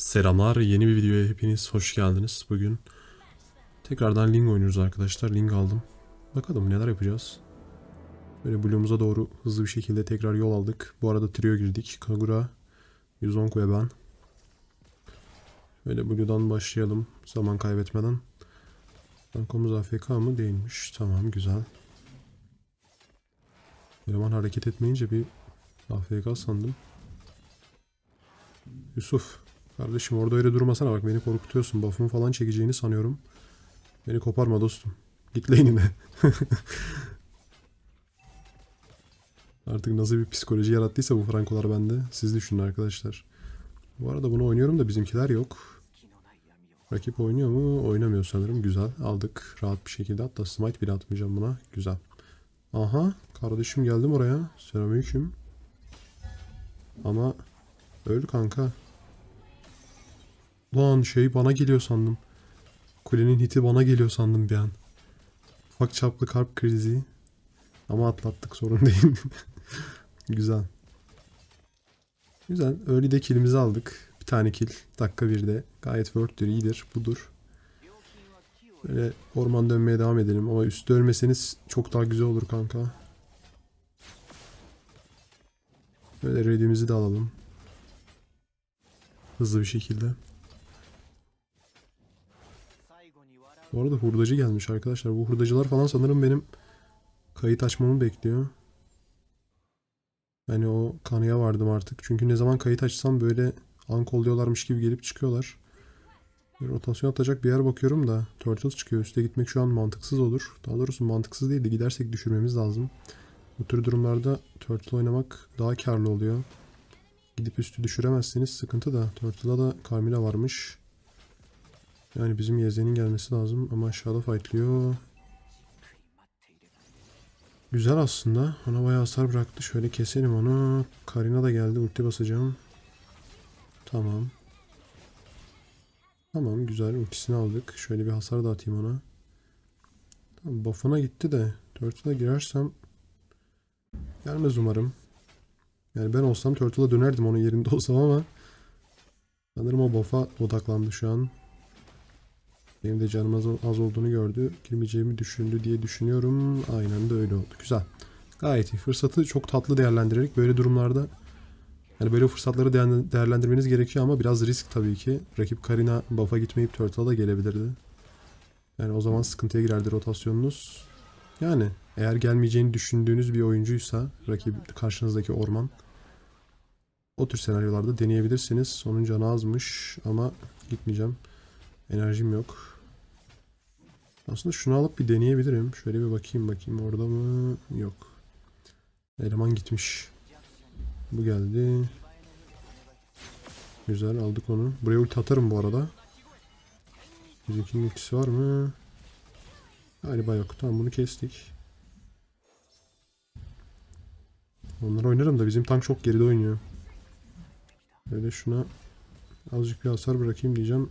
Selamlar, yeni bir videoya hepiniz hoş geldiniz. Bugün tekrardan Ling oynuyoruz arkadaşlar. Ling aldım. Bakalım neler yapacağız. Böyle Bloom'uza doğru hızlı bir şekilde tekrar yol aldık. Bu arada trio girdik. Kagura, Yuzonko ve ben. Böyle Blue'dan başlayalım zaman kaybetmeden. Bankomuz AFK mı? Değilmiş. Tamam güzel. Eleman hareket etmeyince bir AFK sandım. Yusuf. Kardeşim orada öyle durmasana bak beni korkutuyorsun. Buff'ımı falan çekeceğini sanıyorum. Beni koparma dostum. Git lane'ine. Artık nasıl bir psikoloji yarattıysa bu frankolar bende. Siz düşünün arkadaşlar. Bu arada bunu oynuyorum da bizimkiler yok. Rakip oynuyor mu? Oynamıyor sanırım. Güzel. Aldık rahat bir şekilde. Hatta smite bile atmayacağım buna. Güzel. Aha. Kardeşim geldim oraya. Selamünaleyküm. Ama öl kanka. Lan şey bana geliyor sandım. Kulenin hiti bana geliyor sandım bir an. Ufak çaplı kalp krizi. Ama atlattık sorun değil. Güzel. Güzel. Early de killimizi aldık. Bir tane kill. Dakika birde. Gayet worth'tür, iyidir. Budur. Böyle orman dönmeye devam edelim. Ama üstte ölmeseniz çok daha güzel olur kanka. Böyle redimizi de alalım. Hızlı bir şekilde. Bu arada hurdacı gelmiş arkadaşlar. Bu hurdacılar falan sanırım benim kayıt açmamı bekliyor. Yani o kanıya vardım artık. Çünkü ne zaman kayıt açsam böyle ankol diyorlarmış gibi gelip çıkıyorlar. Rotasyon atacak bir yer bakıyorum da Turtles çıkıyor. Üste gitmek şu an mantıksız olur. Daha doğrusu mantıksız değil de gidersek düşürmemiz lazım. Bu tür durumlarda Turtle oynamak daha karlı oluyor. Gidip üstü düşüremezseniz sıkıntı da. Turtle'da da Carmilla varmış. Yani bizim Yeze'nin gelmesi lazım ama aşağıda fightlıyor. Güzel aslında. Ona bayağı hasar bıraktı. Şöyle keselim onu. Karina da geldi. Ulti basacağım. Tamam. Tamam güzel. Ultisini aldık. Şöyle bir hasar da atayım ona. Tamam, buff'ına gitti de. Turtle'a girersem gelmez umarım. Yani ben olsam Turtle'a dönerdim onun yerinde olsam ama sanırım o buff'a odaklandı şu an. Benim de canım az, olduğunu gördü. Girmeyeceğimi düşündü diye düşünüyorum. Aynen de öyle oldu. Güzel. Gayet iyi. Fırsatı çok tatlı değerlendirerek böyle durumlarda yani böyle fırsatları değer- değerlendirmeniz gerekiyor ama biraz risk tabii ki. Rakip Karina buff'a gitmeyip Turtle'a da gelebilirdi. Yani o zaman sıkıntıya girerdi rotasyonunuz. Yani eğer gelmeyeceğini düşündüğünüz bir oyuncuysa rakip karşınızdaki orman o tür senaryolarda deneyebilirsiniz. Sonun canı azmış ama gitmeyeceğim. Enerjim yok. Aslında şunu alıp bir deneyebilirim. Şöyle bir bakayım bakayım orada mı? Yok. Eleman gitmiş. Bu geldi. Güzel aldık onu. Buraya ulti atarım bu arada. Bizimkinin ultisi var mı? Galiba yok. Tamam bunu kestik. Onları oynarım da bizim tank çok geride oynuyor. Böyle şuna azıcık bir hasar bırakayım diyeceğim.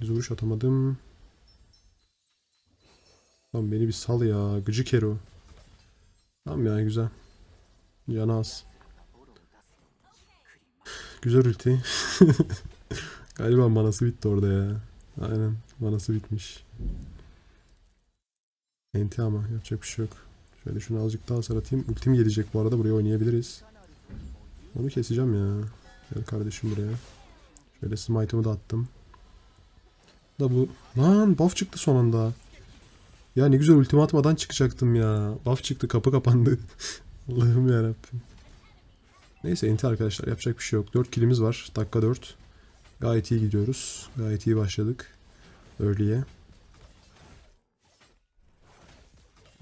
Düz atamadım. Lan beni bir sal ya. Gıcık hero. Tamam ya güzel. Canı az. Güzel ulti. Galiba manası bitti orada ya. Aynen manası bitmiş. Enti ama yapacak bir şey yok. Şöyle şunu azıcık daha hasar atayım. Ultim gelecek bu arada buraya oynayabiliriz. Onu keseceğim ya. Gel kardeşim buraya. Şöyle smite'ımı da attım. Da bu. Lan buff çıktı son anda. Ya ne güzel ultimi atmadan çıkacaktım ya. Buff çıktı kapı kapandı. Allah'ım yarabbim. Neyse enti arkadaşlar yapacak bir şey yok. 4 kilimiz var. Dakika 4. Gayet iyi gidiyoruz. Gayet iyi başladık. Early'e.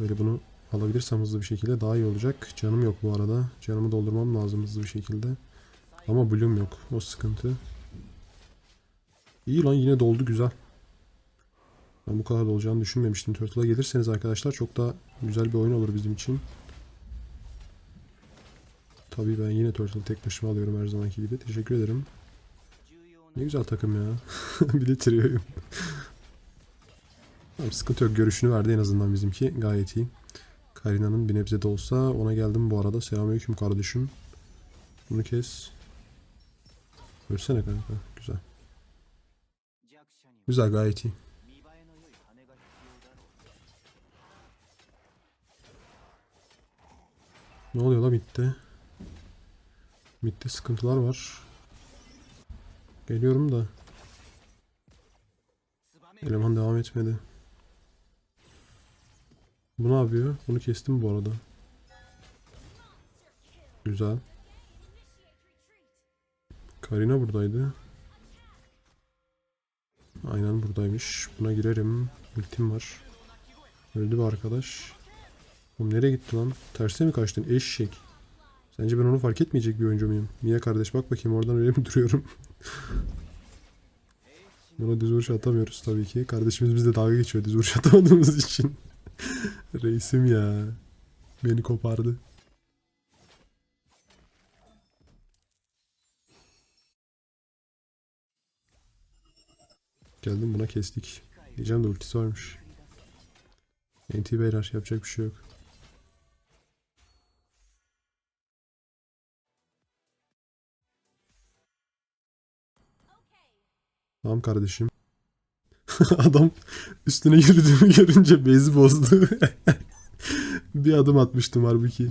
Böyle bunu alabilirsem hızlı bir şekilde daha iyi olacak. Canım yok bu arada. Canımı doldurmam lazım hızlı bir şekilde. Ama bloom yok. O sıkıntı. İyi lan yine doldu güzel. Ben bu kadar dolacağını düşünmemiştim. Turtle'a gelirseniz arkadaşlar çok daha güzel bir oyun olur bizim için. Tabii ben yine Turtle tek başıma alıyorum her zamanki gibi. Teşekkür ederim. Ne güzel takım ya. bir de trio'yum. tamam, sıkıntı yok. Görüşünü verdi en azından bizimki. Gayet iyi. Karina'nın bir nebze de olsa ona geldim bu arada. Selamünaleyküm kardeşim. Bunu kes. Ölsene kanka. Güzel. Güzel gayet iyi. Ne oluyor la bitti? Bitti sıkıntılar var. Geliyorum da. Eleman devam etmedi. Bu ne yapıyor? Bunu kestim bu arada. Güzel. Karina buradaydı. Aynen buradaymış. Buna girerim. Ultim var. Öldü bir arkadaş. Oğlum nereye gitti lan? Terse mi kaçtın? Eşek. Sence ben onu fark etmeyecek bir oyuncu muyum? Mia kardeş bak bakayım oradan öyle mi duruyorum? Buna düz vuruş atamıyoruz tabii ki. Kardeşimiz bizle dalga geçiyor düz vuruş atamadığımız için. Reisim ya. Beni kopardı. Geldim buna kestik. Diyeceğim de ultisi varmış. NT beyler yapacak bir şey yok. Tamam kardeşim. Adam üstüne yürüdüğümü görünce bezi bozdu. bir adım atmıştım halbuki.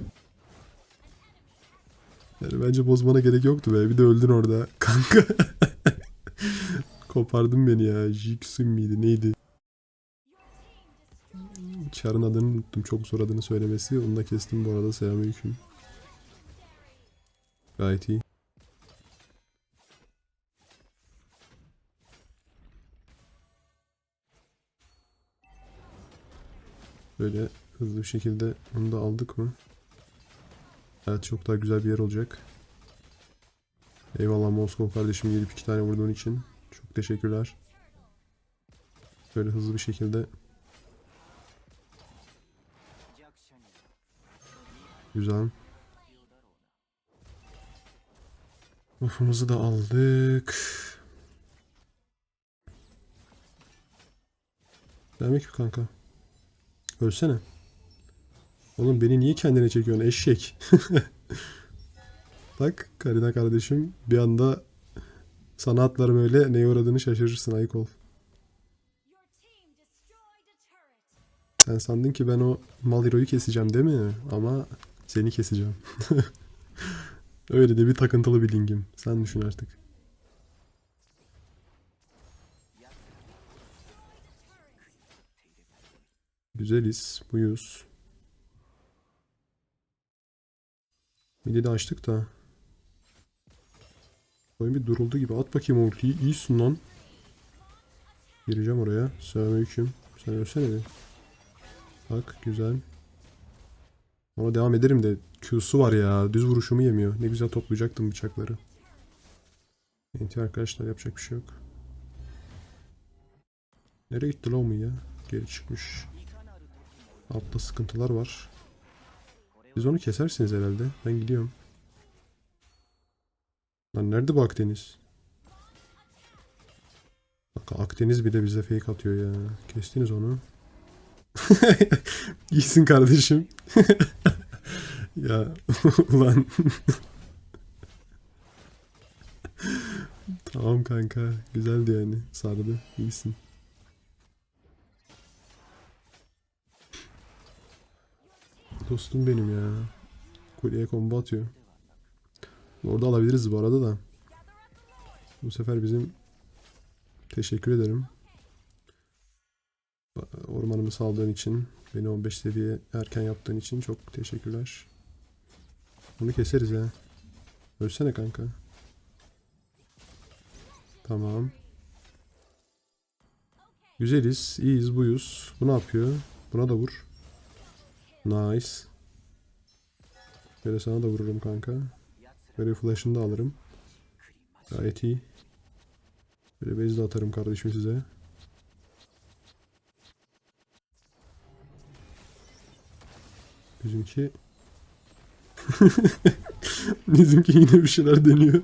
Yani bence bozmana gerek yoktu be. Bir de öldün orada. Kanka. Kopardın beni ya. Jixin miydi neydi? Çar'ın adını unuttum. Çok zor adını söylemesi. Onu da kestim bu arada. Selamünaleyküm. Gayet iyi. Böyle hızlı bir şekilde onu da aldık mı? Evet çok daha güzel bir yer olacak. Eyvallah Moskova kardeşim gelip iki tane vurduğun için. Çok teşekkürler. Böyle hızlı bir şekilde Güzel. Buff'umuzu da aldık. Demek ki kanka. Ölsene. Oğlum beni niye kendine çekiyorsun eşek? Bak Karina kardeşim bir anda sana atlarım öyle neye uğradığını şaşırırsın ayık ol. Sen sandın ki ben o mal hero'yu keseceğim değil mi? Ama seni keseceğim. öyle de bir takıntılı bir lingim. Sen düşün artık. Güzeliz. Buyuz. Midi de açtık da. Oyun bir duruldu gibi. At bakayım ultiyi. İyisin lan. Gireceğim oraya. Selamünaleyküm. Sen ölsene bir. Bak güzel. Ama devam ederim de Q'su var ya. Düz vuruşumu yemiyor. Ne güzel toplayacaktım bıçakları. Enti arkadaşlar yapacak bir şey yok. Nereye gitti lan ya? Geri çıkmış. Altta sıkıntılar var. Siz onu kesersiniz herhalde. Ben gidiyorum. Lan nerede bu Akdeniz? Bak Akdeniz bir de bize fake atıyor ya. Kestiniz onu. İyisin kardeşim. ya ulan. tamam kanka. Güzeldi yani. Sardı. İyisin. Dostum benim ya. Kuleye combo atıyor. Orada alabiliriz bu arada da. Bu sefer bizim teşekkür ederim. Ormanımı saldığın için, beni 15 seviye erken yaptığın için çok teşekkürler. Bunu keseriz ya. Ölsene kanka. Tamam. Güzeliz, iyiyiz, buyuz. Bu ne yapıyor? Buna da vur. Nice. Böyle sana da vururum kanka. Böyle flash'ını da alırım. Gayet iyi. Böyle base de atarım kardeşim size. Bizimki Bizimki yine bir şeyler deniyor.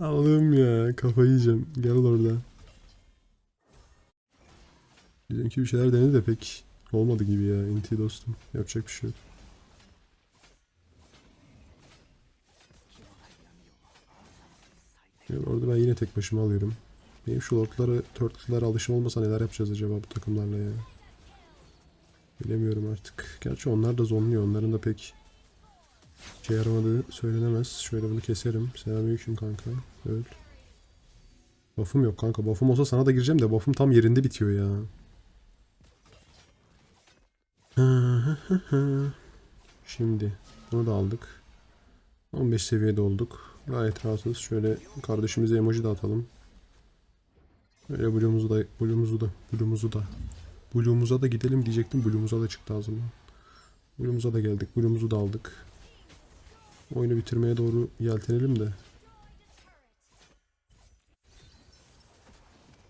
Allah'ım ya kafayı yiyeceğim. Gel orada. Bizimki bir şeyler denedi de pek olmadı gibi ya. Inti dostum. Yapacak bir şey yok. Yani orada ben yine tek başıma alıyorum. Benim şu lordları, turtle'lara alışım olmasa neler yapacağız acaba bu takımlarla ya? Bilemiyorum artık. Gerçi onlar da zonluyor. Onların da pek şey yaramadığı söylenemez. Şöyle bunu keserim. Selamünaleyküm kanka. Öl. Buff'um yok kanka. Buff'um olsa sana da gireceğim de buff'um tam yerinde bitiyor ya. Şimdi bunu da aldık. 15 seviyede olduk. Gayet rahatız. Şöyle kardeşimize emoji de atalım. Böyle Blue'muzu da Blue'muzu da Blue'muzu da Blue'muza da gidelim diyecektim. Blue'muza da çıktı ağzımdan. Blue'muza da geldik. Blue'muzu da aldık. Oyunu bitirmeye doğru yeltenelim de.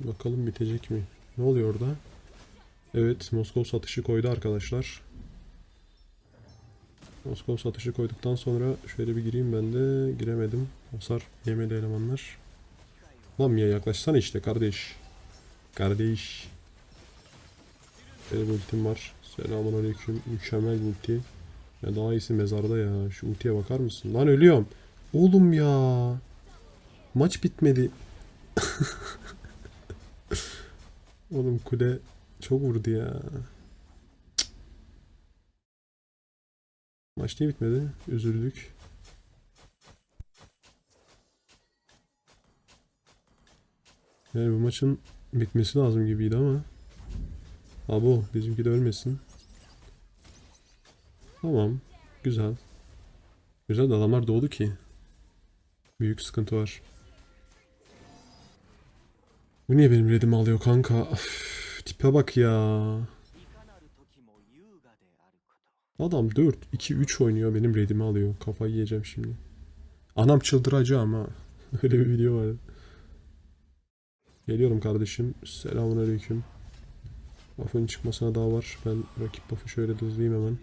Bakalım bitecek mi? Ne oluyor orada? Evet, Moskov satışı koydu arkadaşlar. Moskov satışı koyduktan sonra şöyle bir gireyim ben de. Giremedim. Hasar yemedi elemanlar. Lan Mia yaklaşsana işte kardeş. Kardeş. Bir ultim var. Selamun aleyküm. Mükemmel bir ulti. Ya daha iyisi mezarda ya. Şu ultiye bakar mısın? Lan ölüyorum. Oğlum ya. Maç bitmedi. Oğlum kule çok vurdu ya. Maç niye bitmedi? Üzüldük. Yani bu maçın bitmesi lazım gibiydi ama. Abo bizimki de ölmesin. Tamam. Güzel. Güzel de adamlar doğdu ki. Büyük sıkıntı var. Bu niye benim redimi alıyor kanka? Üf, tipe bak ya. Adam 4-2-3 oynuyor benim redimi alıyor. Kafayı yiyeceğim şimdi. Anam çıldıracağım ha. Öyle bir video var. Geliyorum kardeşim. Selamun aleyküm. Buff'ın çıkmasına daha var. Ben rakip buff'ı şöyle hızlayayım hemen.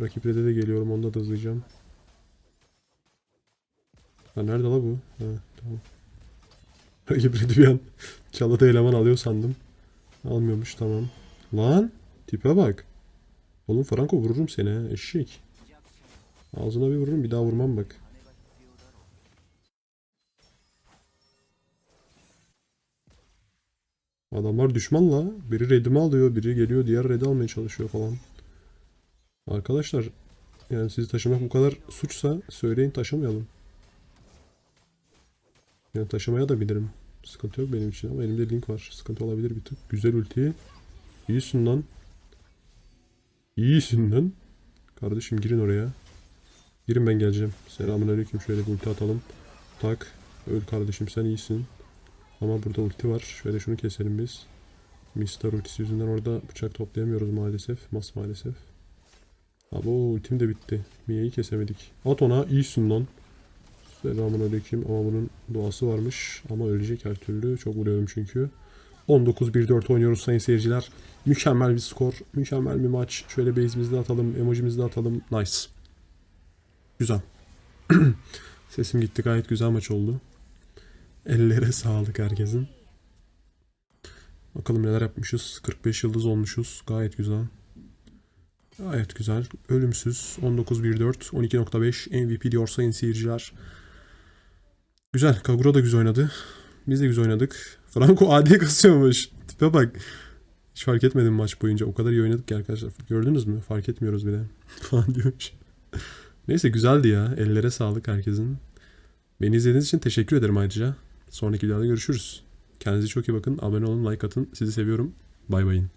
Rakip red'e de geliyorum. Onu da hızlayacağım. Ha nerede la bu? Ha tamam. Rakip red'i bir an çalada eleman alıyor sandım. Almıyormuş tamam. Lan tipe bak. Oğlum Franco vururum seni ha eşek. Ağzına bir vururum bir daha vurmam bak. Adamlar düşmanla biri redimi alıyor biri geliyor diğer redi almaya çalışıyor falan. Arkadaşlar yani sizi taşımak bu kadar suçsa söyleyin taşımayalım. Yani taşımaya da bilirim. Sıkıntı yok benim için ama elimde link var. Sıkıntı olabilir bir tık. Güzel ulti. İyisin lan. İyisin lan. Kardeşim girin oraya. Girin ben geleceğim. Selamünaleyküm. Şöyle bir ulti atalım. Tak. Öl kardeşim sen iyisin. Ama burada ulti var. Şöyle şunu keselim biz. Mister ultisi yüzünden orada bıçak toplayamıyoruz maalesef. Mas maalesef. Abi o ultim de bitti. Mia'yı kesemedik. At ona iyisin lan. Selamun aleyküm ama bunun doğası varmış. Ama ölecek her türlü. Çok vuruyorum çünkü. 19-1-4 oynuyoruz sayın seyirciler. Mükemmel bir skor. Mükemmel bir maç. Şöyle base'imizi de atalım. Emojimizi de atalım. Nice. Güzel. Sesim gitti. Gayet güzel maç oldu. Ellere sağlık herkesin. Bakalım neler yapmışız. 45 yıldız olmuşuz. Gayet güzel. Gayet güzel. Ölümsüz. 19-1-4. 12.5 MVP diyor sayın seyirciler. Güzel. Kagura da güzel oynadı. Biz de güzel oynadık. Franco AD kasıyormuş. Tipe bak. Hiç fark etmedim maç boyunca. O kadar iyi oynadık ki arkadaşlar. Gördünüz mü? Fark etmiyoruz bile. Falan diyormuş. Neyse güzeldi ya. Ellere sağlık herkesin. Beni izlediğiniz için teşekkür ederim ayrıca. Sonraki videoda görüşürüz. Kendinize çok iyi bakın. Abone olun, like atın. Sizi seviyorum. Bay bayın.